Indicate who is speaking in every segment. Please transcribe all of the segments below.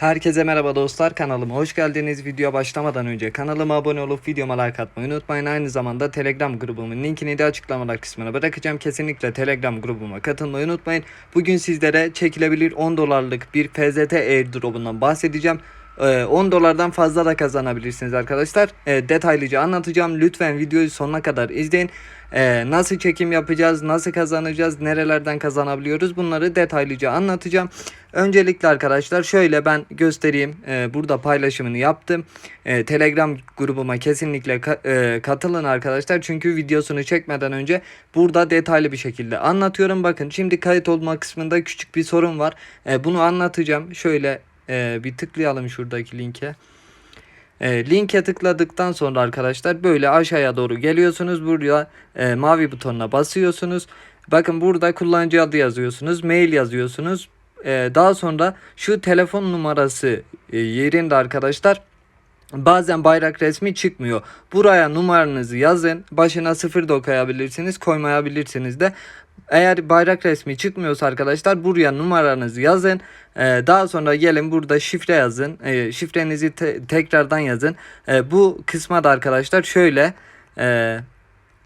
Speaker 1: Herkese merhaba dostlar kanalıma hoş geldiniz. Video başlamadan önce kanalıma abone olup videoma like atmayı unutmayın. Aynı zamanda Telegram grubumun linkini de açıklamalar kısmına bırakacağım. Kesinlikle Telegram grubuma katılmayı unutmayın. Bugün sizlere çekilebilir 10 dolarlık bir FZT airdrop'undan bahsedeceğim. Ee, 10 dolardan fazla da kazanabilirsiniz arkadaşlar. Ee, detaylıca anlatacağım. Lütfen videoyu sonuna kadar izleyin. Ee, nasıl çekim yapacağız, nasıl kazanacağız, nerelerden kazanabiliyoruz bunları detaylıca anlatacağım. Öncelikle arkadaşlar şöyle ben göstereyim. Ee, burada paylaşımını yaptım. Ee, Telegram grubuma kesinlikle e, katılın arkadaşlar. Çünkü videosunu çekmeden önce burada detaylı bir şekilde anlatıyorum. Bakın şimdi kayıt olma kısmında küçük bir sorun var. Ee, bunu anlatacağım. Şöyle e, bir tıklayalım şuradaki linke. E, linke tıkladıktan sonra arkadaşlar böyle aşağıya doğru geliyorsunuz. Buraya e, mavi butonuna basıyorsunuz. Bakın burada kullanıcı adı yazıyorsunuz. Mail yazıyorsunuz. E, daha sonra şu telefon numarası e, yerinde arkadaşlar Bazen bayrak resmi çıkmıyor. Buraya numaranızı yazın. Başına sıfır da koyabilirsiniz, koymayabilirsiniz de. Eğer bayrak resmi çıkmıyorsa arkadaşlar buraya numaranızı yazın. Ee, daha sonra gelin burada şifre yazın. Ee, şifrenizi te- tekrardan yazın. Ee, bu kısma da arkadaşlar şöyle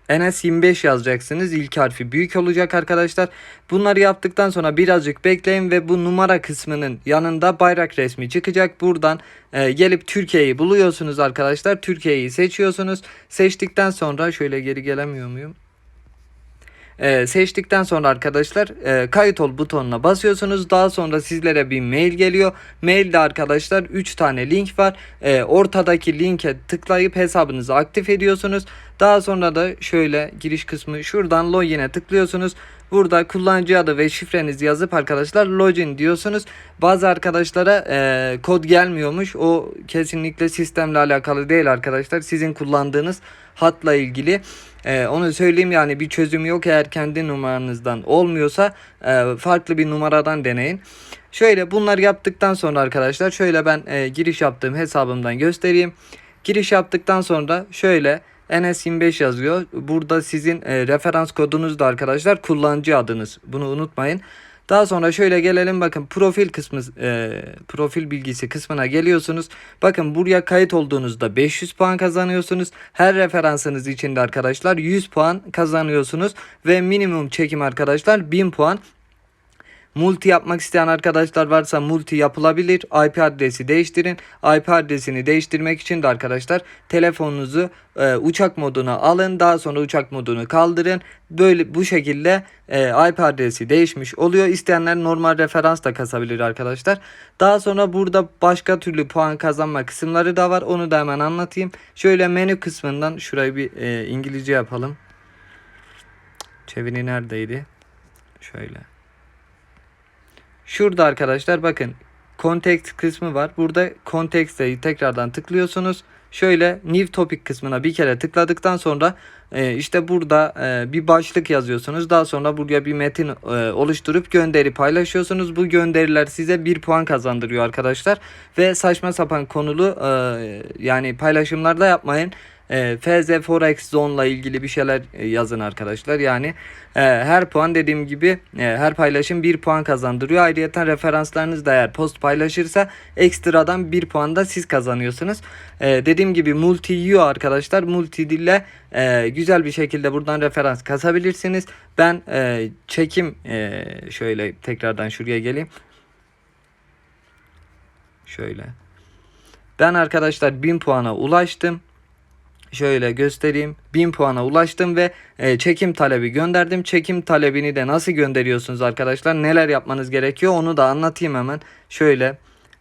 Speaker 1: e, NS25 yazacaksınız. İlk harfi büyük olacak arkadaşlar. Bunları yaptıktan sonra birazcık bekleyin ve bu numara kısmının yanında bayrak resmi çıkacak. Buradan e, gelip Türkiye'yi buluyorsunuz arkadaşlar. Türkiye'yi seçiyorsunuz. Seçtikten sonra şöyle geri gelemiyor muyum? Ee, seçtikten sonra arkadaşlar e, kayıt ol butonuna basıyorsunuz. Daha sonra sizlere bir mail geliyor. Mailde arkadaşlar 3 tane link var. Ee, ortadaki linke tıklayıp hesabınızı aktif ediyorsunuz. Daha sonra da şöyle giriş kısmı şuradan login'e tıklıyorsunuz. Burada kullanıcı adı ve şifrenizi yazıp arkadaşlar login diyorsunuz. Bazı arkadaşlara e, kod gelmiyormuş. O kesinlikle sistemle alakalı değil arkadaşlar. Sizin kullandığınız hatla ilgili. Ee, onu söyleyeyim yani bir çözüm yok eğer kendi numaranızdan olmuyorsa e, farklı bir numaradan deneyin. Şöyle bunlar yaptıktan sonra arkadaşlar şöyle ben e, giriş yaptığım hesabımdan göstereyim. Giriş yaptıktan sonra şöyle NS25 yazıyor. Burada sizin e, referans kodunuz da arkadaşlar kullanıcı adınız. Bunu unutmayın. Daha sonra şöyle gelelim bakın profil kısmı e, profil bilgisi kısmına geliyorsunuz. Bakın buraya kayıt olduğunuzda 500 puan kazanıyorsunuz. Her referansınız içinde arkadaşlar 100 puan kazanıyorsunuz ve minimum çekim arkadaşlar 1000 puan. Multi yapmak isteyen arkadaşlar varsa multi yapılabilir. IP adresi değiştirin. IP adresini değiştirmek için de arkadaşlar telefonunuzu e, uçak moduna alın. Daha sonra uçak modunu kaldırın. Böyle bu şekilde e, IP adresi değişmiş oluyor. İsteyenler normal referans da kasabilir arkadaşlar. Daha sonra burada başka türlü puan kazanma kısımları da var. Onu da hemen anlatayım. Şöyle menü kısmından şurayı bir e, İngilizce yapalım. Çeviri neredeydi? Şöyle. Şurada arkadaşlar bakın context kısmı var. Burada context'e tekrardan tıklıyorsunuz. Şöyle new topic kısmına bir kere tıkladıktan sonra e, işte burada e, bir başlık yazıyorsunuz. Daha sonra buraya bir metin e, oluşturup gönderi paylaşıyorsunuz. Bu gönderiler size bir puan kazandırıyor arkadaşlar. Ve saçma sapan konulu yani paylaşımlarda yapmayın. E, FZ Forex Zone'la ilgili bir şeyler e, yazın arkadaşlar. Yani e, her puan dediğim gibi e, her paylaşım bir puan kazandırıyor. Ayrıca referanslarınız da eğer post paylaşırsa ekstradan bir puan da siz kazanıyorsunuz. E, dediğim gibi multi yiyor arkadaşlar. Multi dille e, güzel bir şekilde buradan referans kasabilirsiniz. Ben e, çekim e, şöyle tekrardan şuraya geleyim. Şöyle. Ben arkadaşlar 1000 puana ulaştım şöyle göstereyim. 1000 puana ulaştım ve e, çekim talebi gönderdim. Çekim talebini de nasıl gönderiyorsunuz arkadaşlar? Neler yapmanız gerekiyor? Onu da anlatayım hemen. Şöyle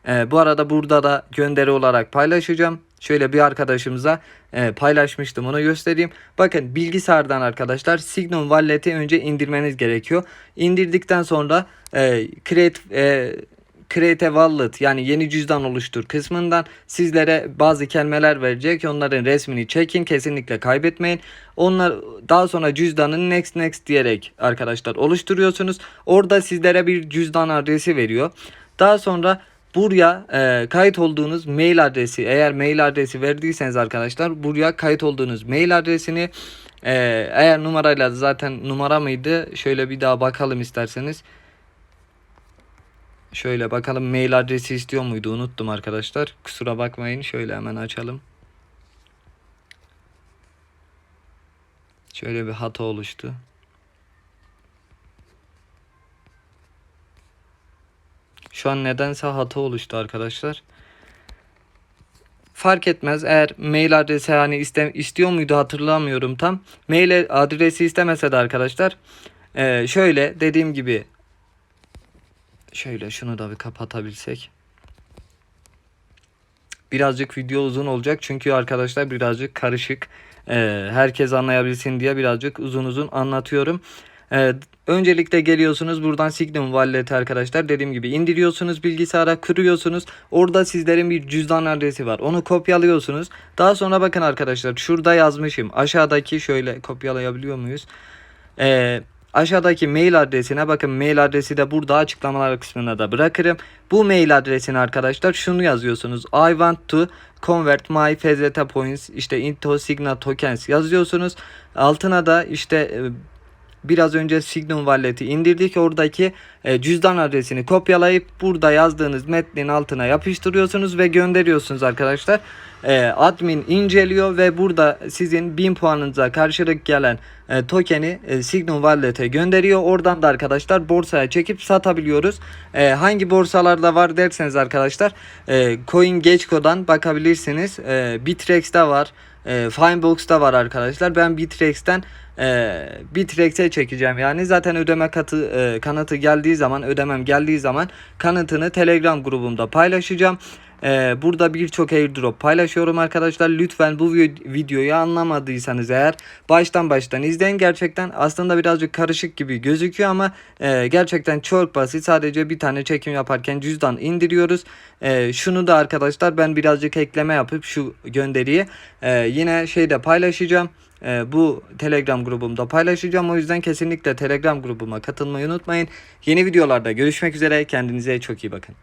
Speaker 1: e, bu arada burada da gönderi olarak paylaşacağım. Şöyle bir arkadaşımıza e, paylaşmıştım onu göstereyim. Bakın bilgisayardan arkadaşlar Signum Wallet'i önce indirmeniz gerekiyor. İndirdikten sonra e, create e, Create a Wallet yani yeni cüzdan oluştur kısmından sizlere bazı kelimeler verecek. Onların resmini çekin. Kesinlikle kaybetmeyin. Onlar daha sonra cüzdanın next next diyerek arkadaşlar oluşturuyorsunuz. Orada sizlere bir cüzdan adresi veriyor. Daha sonra buraya e, kayıt olduğunuz mail adresi eğer mail adresi verdiyseniz arkadaşlar buraya kayıt olduğunuz mail adresini e, eğer numarayla zaten numara mıydı şöyle bir daha bakalım isterseniz. Şöyle bakalım mail adresi istiyor muydu unuttum arkadaşlar. Kusura bakmayın şöyle hemen açalım. Şöyle bir hata oluştu. Şu an nedense hata oluştu arkadaşlar. Fark etmez eğer mail adresi hani iste, istiyor muydu hatırlamıyorum tam. Mail adresi istemese de arkadaşlar eee, şöyle dediğim gibi şöyle şunu da bir kapatabilsek. Birazcık video uzun olacak çünkü arkadaşlar birazcık karışık. Eee, herkes anlayabilsin diye birazcık uzun uzun anlatıyorum. Eee, öncelikle geliyorsunuz buradan Signum Wallet'i arkadaşlar dediğim gibi indiriyorsunuz bilgisayara kuruyorsunuz. Orada sizlerin bir cüzdan adresi var. Onu kopyalıyorsunuz. Daha sonra bakın arkadaşlar şurada yazmışım. Aşağıdaki şöyle kopyalayabiliyor muyuz? Eee aşağıdaki mail adresine bakın mail adresi de burada açıklamalar kısmına da bırakırım. Bu mail adresine arkadaşlar şunu yazıyorsunuz. I want to convert my FZT points işte into Signa tokens yazıyorsunuz. Altına da işte e, biraz önce Signum Wallet'i indirdik. Oradaki e, cüzdan adresini kopyalayıp burada yazdığınız metnin altına yapıştırıyorsunuz ve gönderiyorsunuz arkadaşlar. E, admin inceliyor ve burada sizin 1000 puanınıza karşılık gelen e, tokeni e, Signum Wallet'e gönderiyor. Oradan da arkadaşlar borsaya çekip satabiliyoruz. E, hangi borsalarda var derseniz arkadaşlar e, CoinGecko'dan bakabilirsiniz. E, Bitrex'te var. E, Finebox'ta var arkadaşlar. Ben Bitrex'ten e, Bitrex'e çekeceğim. Yani zaten ödeme katı e, kanıtı geldiği zaman ödemem geldiği zaman kanıtını Telegram grubumda paylaşacağım. E, burada birçok airdrop paylaşıyorum arkadaşlar. Lütfen bu vi- videoyu anlamadıysanız eğer baştan baştan izleyin. Gerçekten aslında birazcık karışık gibi gözüküyor ama e, gerçekten çok basit. Sadece bir tane çekim yaparken cüzdan indiriyoruz. E, şunu da arkadaşlar ben birazcık ekleme yapıp şu gönderiyi e, yine şeyde paylaşacağım. E, bu Telegram grubumda paylaşacağım. O yüzden kesinlikle Telegram grubuma katılmayı unutmayın. Yeni videolarda görüşmek üzere. Kendinize çok iyi bakın.